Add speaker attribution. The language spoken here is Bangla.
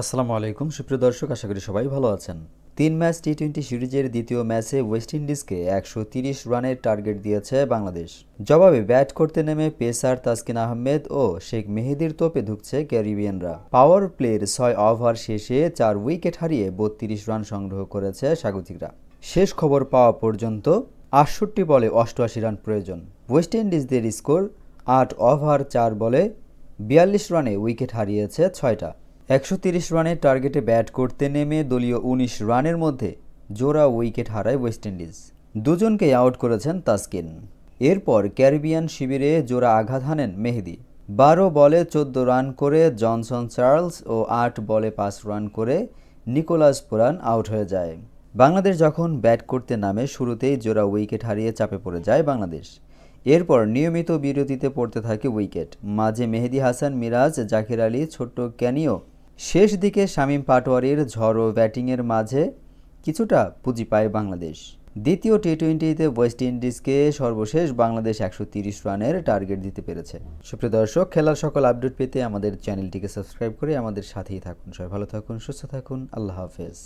Speaker 1: আসসালামু আলাইকুম। সুপ্রিয় দর্শক, আশা করি সবাই ভালো আছেন। তিন ম্যাচ টি টোয়েন্টি সিরিজের দ্বিতীয় ম্যাচে ওয়েস্ট ইন্ডিজকে একশো তিরিশ রানের টার্গেট দিয়েছে বাংলাদেশ। জবাবে ব্যাট করতে নেমে পেসার তাসকিন আহমেদ ও শেখ মেহেদির তোপে ঢুকছে ক্যারিবিয়ানরা। পাওয়ার প্লের ছয় ওভার শেষে চার উইকেট হারিয়ে বত্রিশ রান সংগ্রহ করেছে স্বাগতিকরা। শেষ খবর পাওয়া পর্যন্ত আটষট্টি বলে অষ্টআশি রান প্রয়োজন। ওয়েস্ট ইন্ডিজদের স্কোর আট ওভার চার বলে বিয়াল্লিশ রানে উইকেট হারিয়েছে ছয়টা। একশো তিরিশ রানের টার্গেটে ব্যাট করতে নেমে দলীয় উনিশ রানের মধ্যে জোড়া উইকেট হারায় ওয়েস্ট ইন্ডিজ। দুজনকেই আউট করেছেন তাসকিন। এরপর ক্যারিবিয়ান শিবিরে জোড়া আঘাত হানেন মেহেদি। বারো বলে চোদ্দ রান করে জনসন চার্লস ও আট বলে পাঁচ রান করে নিকোলাস পুরান আউট হয়ে যায়। বাংলাদেশ যখন ব্যাট করতে নামে, শুরুতেই জোড়া উইকেট হারিয়ে চাপে পড়ে যায় বাংলাদেশ। এরপর নিয়মিত বিরতিতে পড়তে থাকে উইকেট। মাঝে মেহেদি হাসান মিরাজ, জাকির আলী, ছোট্ট ক্যানিও শেষ দিকে শামীম পাটোয়ারির ঝড়ো ব্যাটিংয়ের মাঝে কিছুটা পুঁজি পায় বাংলাদেশ। দ্বিতীয় টি টোয়েন্টিতে ওয়েস্ট ইন্ডিজকে সর্বশেষ বাংলাদেশ একশো তিরিশ রানের টার্গেট দিতে পেরেছে। সুপ্রিয় দর্শক, খেলার সকল আপডেট পেতে আমাদের চ্যানেলটিকে সাবস্ক্রাইব করে আমাদের সাথেই থাকুন। সবাই ভালো থাকুন, সুস্থ থাকুন। আল্লাহ হাফেজ।